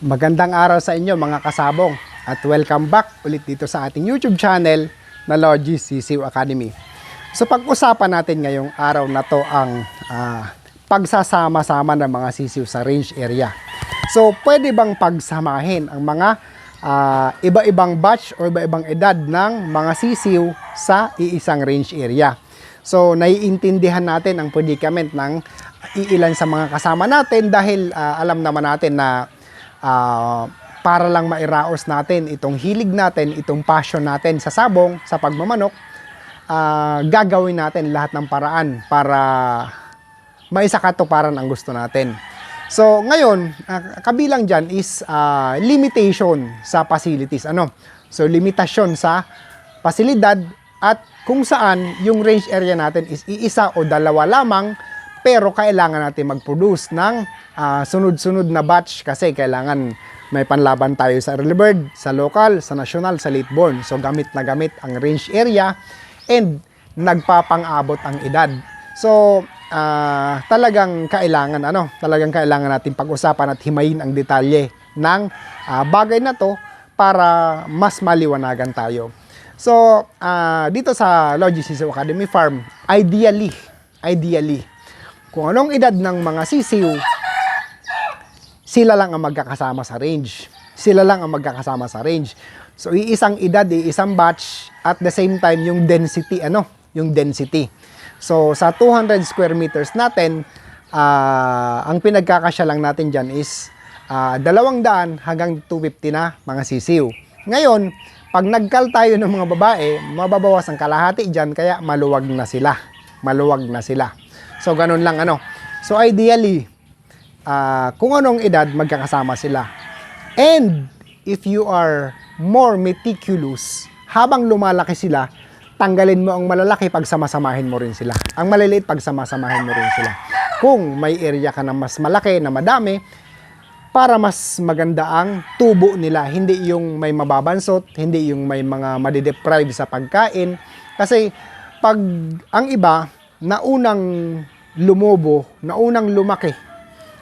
Magandang araw sa inyo mga kasabong at welcome back ulit dito sa ating YouTube channel na Logis CCU Academy. So pag-usapan natin ngayong araw na to ang ah, pagsasama-sama ng mga sisiw sa range area. So pwede bang pagsamahin ang mga ah, iba-ibang batch o iba-ibang edad ng mga sisiw sa iisang range area? So naiintindihan natin ang predicament ng iilan sa mga kasama natin dahil ah, alam naman natin na ah, para lang mairaos natin itong hilig natin, itong passion natin sa sabong, sa pagmamanok, ah, gagawin natin lahat ng paraan para maisakatuparan ang gusto natin. So, ngayon, ah, kabilang dyan is ah, limitation sa facilities. Ano? So, limitasyon sa pasilidad at kung saan yung range area natin is iisa o dalawa lamang pero kailangan natin mag-produce ng ah, sunod-sunod na batch kasi kailangan may panlaban tayo sa early bird, sa local, sa national, sa late born. So gamit na gamit ang range area and nagpapang-abot ang edad. So ah, talagang kailangan ano, talagang kailangan natin pag-usapan at himayin ang detalye ng ah, bagay na to para mas maliwanagan tayo. So, ah, dito sa Logis Sisiw Academy Farm, ideally, ideally, kung anong edad ng mga sisiw, sila lang ang magkakasama sa range. Sila lang ang magkakasama sa range. So, iisang edad, iisang batch, at the same time, yung density, ano? Yung density. So, sa 200 square meters natin, ah, ang pinagkakasya lang natin dyan is ah, 200 hanggang 250 na mga sisiw. Ngayon, pag nagkal tayo ng mga babae, mababawas ang kalahati dyan, kaya maluwag na sila. Maluwag na sila. So, ganun lang ano. So, ideally, ah, kung anong edad, magkakasama sila. And, if you are more meticulous, habang lumalaki sila, tanggalin mo ang malalaki pag samasamahin mo rin sila. Ang maliliit pag samasamahin mo rin sila. Kung may area ka na mas malaki, na madami, para mas maganda ang tubo nila. Hindi yung may mababansot, hindi yung may mga madideprive sa pagkain. Kasi pag ang iba, naunang lumobo, naunang lumaki,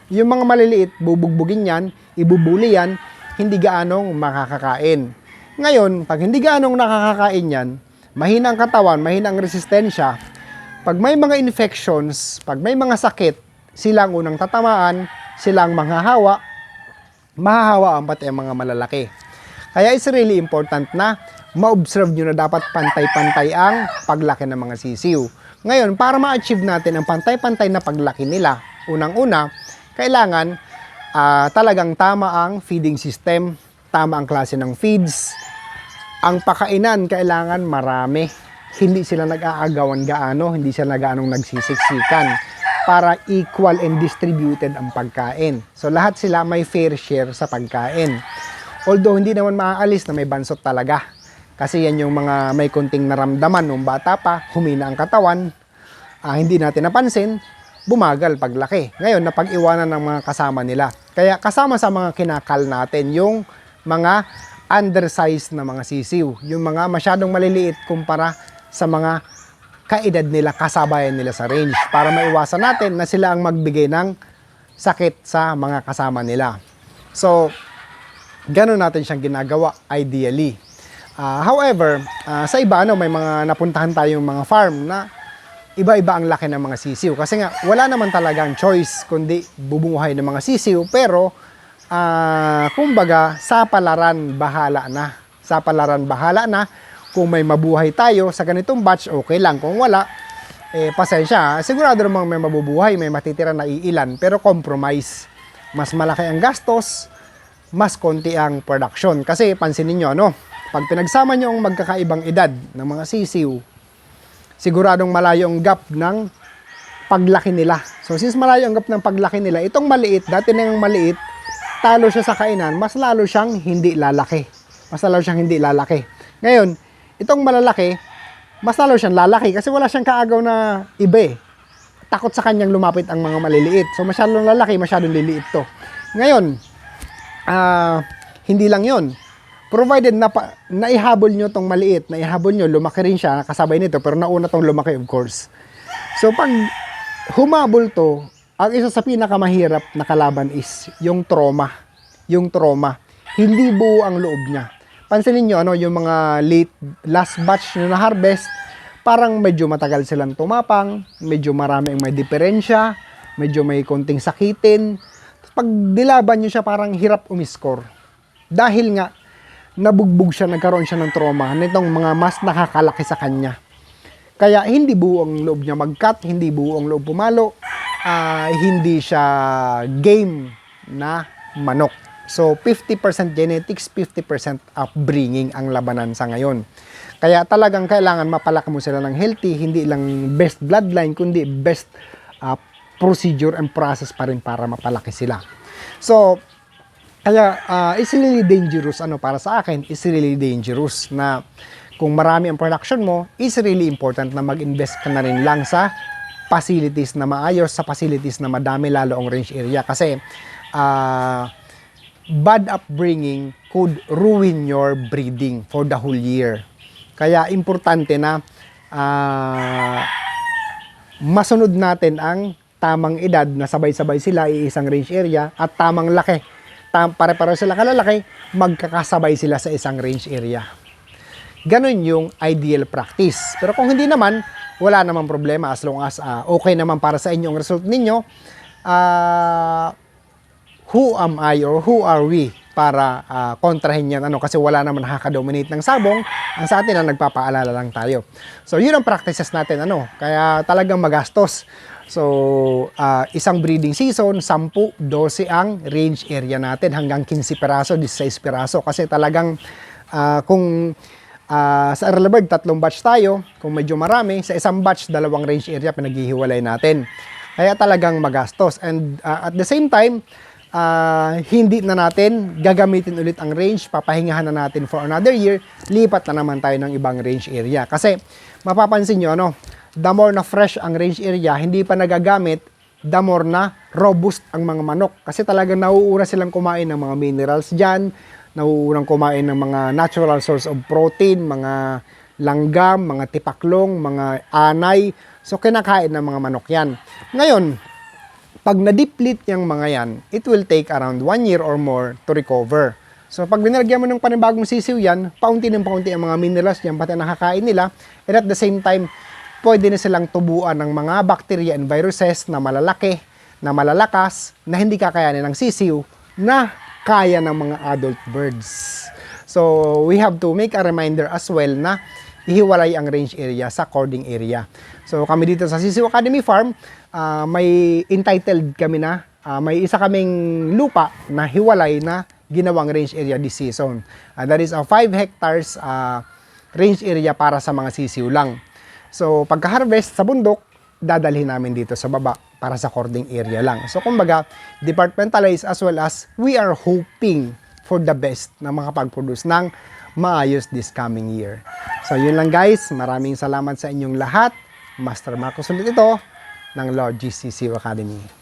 yung mga maliliit, bubugbugin yan, ibubuli yan, hindi gaanong makakakain. Ngayon, pag hindi gaanong nakakakain yan, mahina ang katawan, mahina ang resistensya, pag may mga infections, pag may mga sakit, sila ang unang tatamaan, sila ang manghahawa, mahahawa ang pati ang mga malalaki. Kaya it's really important na ma-observe nyo na dapat pantay-pantay ang paglaki ng mga sisiw. Ngayon, para ma-achieve natin ang pantay-pantay na paglaki nila, unang-una, kailangan ah, talagang tama ang feeding system, tama ang klase ng feeds, ang pakainan kailangan marami. Hindi sila nag-aagawan gaano, hindi sila gaanong nagsisiksikan para equal and distributed ang pagkain. So lahat sila may fair share sa pagkain. Although hindi naman maaalis na may bansot talaga. Kasi yan yung mga may kunting naramdaman nung bata pa, humina ang katawan, ah, hindi natin napansin, bumagal paglaki. Ngayon, napag-iwanan ng mga kasama nila. Kaya kasama sa mga kinakal natin yung mga undersized na mga sisiw. Yung mga masyadong maliliit kumpara sa mga kaedad nila, kasabayan nila sa range. Para maiwasan natin na sila ang magbigay ng sakit sa mga kasama nila. So, ganun natin siyang ginagawa ideally. Ah, however, ah, sa iba ano, may mga napuntahan tayong mga farm na iba-iba ang laki ng mga sisiw. Kasi nga, wala naman talagang choice kundi bubunguhay ng mga sisiw. Pero, ah, kumbaga, sa palaran, bahala na. Sa palaran, bahala na. Kung may mabuhay tayo sa ganitong batch, okay lang. Kung wala, eh, pasensya. Sigurado namang may mabubuhay, may matitira na iilan. Pero compromise. Mas malaki ang gastos, mas konti ang production. Kasi pansinin nyo, ano, pag pinagsama nyo ang magkakaibang edad ng mga sisiw, siguradong malayo ang gap ng paglaki nila. So since malayo ang gap ng paglaki nila, itong maliit, dati na yung maliit, talo siya sa kainan, mas lalo siyang hindi lalaki. Mas lalo siyang hindi lalaki. Ngayon, itong malalaki, mas lalo siyang lalaki kasi wala siyang kaagaw na iba eh. Takot sa kanyang lumapit ang mga maliliit. So masyadong lalaki, masyadong liliit to. Ngayon, ah, hindi lang yon provided na pa, naihabol nyo tong maliit, naihabol nyo, lumaki rin siya, kasabay nito, pero nauna tong lumaki of course. So pag humabol to, ang isa sa pinakamahirap na kalaban is yung trauma. yung trauma. Hindi buo ang loob niya. Pansinin nyo, ano, yung mga late, last batch na na-harvest, parang medyo matagal silang tumapang, medyo marami ang may diferensya, medyo may konting sakitin. Pag dilaban nyo siya, parang hirap umiskor. Dahil nga, nabugbog siya, nagkaroon siya ng trauma nitong mga mas nakakalaki sa kanya. Kaya hindi buo ang loob niya mag-cut, hindi buo ang loob pumalo, ah, hindi siya game na manok. So 50% genetics, 50% upbringing ang labanan sa ngayon. Kaya talagang kailangan mapalaki mo sila ng healthy, hindi lang best bloodline, kundi best ah, procedure and process pa rin para mapalaki sila. So, kaya uh, it's really dangerous ano para sa akin, it's really dangerous na kung marami ang production mo, it's really important na mag-invest ka na rin lang sa facilities na maayos, sa facilities na madami lalo ang range area kasi ah, bad upbringing could ruin your breeding for the whole year. Kaya importante na ah, masunod natin ang tamang edad na sabay-sabay sila iisang range area at tamang laki. Pare-pareho sila kalalaki, magkakasabay sila sa isang range area. Ganon yung ideal practice. Pero kung hindi naman, wala namang problema as long as ah, okay naman para sa inyo ang result ninyo. ah, who am I or who are we para ah, kontrahin yan. Ano kasi wala naman nakaka-dominate ng sabong. Ang sa atin na nagpapaalala lang tayo. So yun ang practices natin ano. Kaya talagang magastos. So ah, isang breeding season 10 12 ang range area natin. Hanggang 15 piraso 16 piraso. Kasi talagang ah, kung Ah, sa early bird, tatlong batch tayo. Kung medyo marami, sa isang batch, dalawang range area pinaghihiwalay natin. Kaya talagang magastos. And ah, at the same time, ah, hindi na natin gagamitin ulit ang range, papahingahan na natin for another year, lipat na naman tayo ng ibang range area. Kasi mapapansin nyo, ano, the more na fresh ang range area, hindi pa nagagamit, the more na robust ang mga manok. Kasi talagang nauuna silang kumain ng mga minerals dyan, nauunang kumain ng mga natural source of protein, mga langgam, mga tipaklong, mga anay. So, kinakain ng mga manok yan. Ngayon, pag na-deplete yung mga yan, it will take around one year or more to recover. So, pag binalagyan mo ng panibagong sisiw yan, paunti ng paunti ang mga minerals yan, pati nakakain nila. And at the same time, pwede na silang tubuan ng mga bacteria and viruses na malalaki, na malalakas, na hindi kakayanin ng sisiw, na kaya ng mga adult birds. So, we have to make a reminder as well na ihiwalay ang range area sa cording area. So, kami dito sa Sisiw Academy Farm, ah, may entitled kami na, ah, may isa kaming lupa na hiwalay na ginawang range area this season. Ah, that is a 5 hectares ah, range area para sa mga sisiw lang. So, pagka-harvest sa bundok, dadalhin namin dito sa baba para sa cording area lang. So, kumbaga, departmentalized as well as we are hoping for the best na makapag-produce ng maayos this coming year. So, yun lang guys. Maraming salamat sa inyong lahat. Master Marcos ulit ito ng Lord GCC Academy.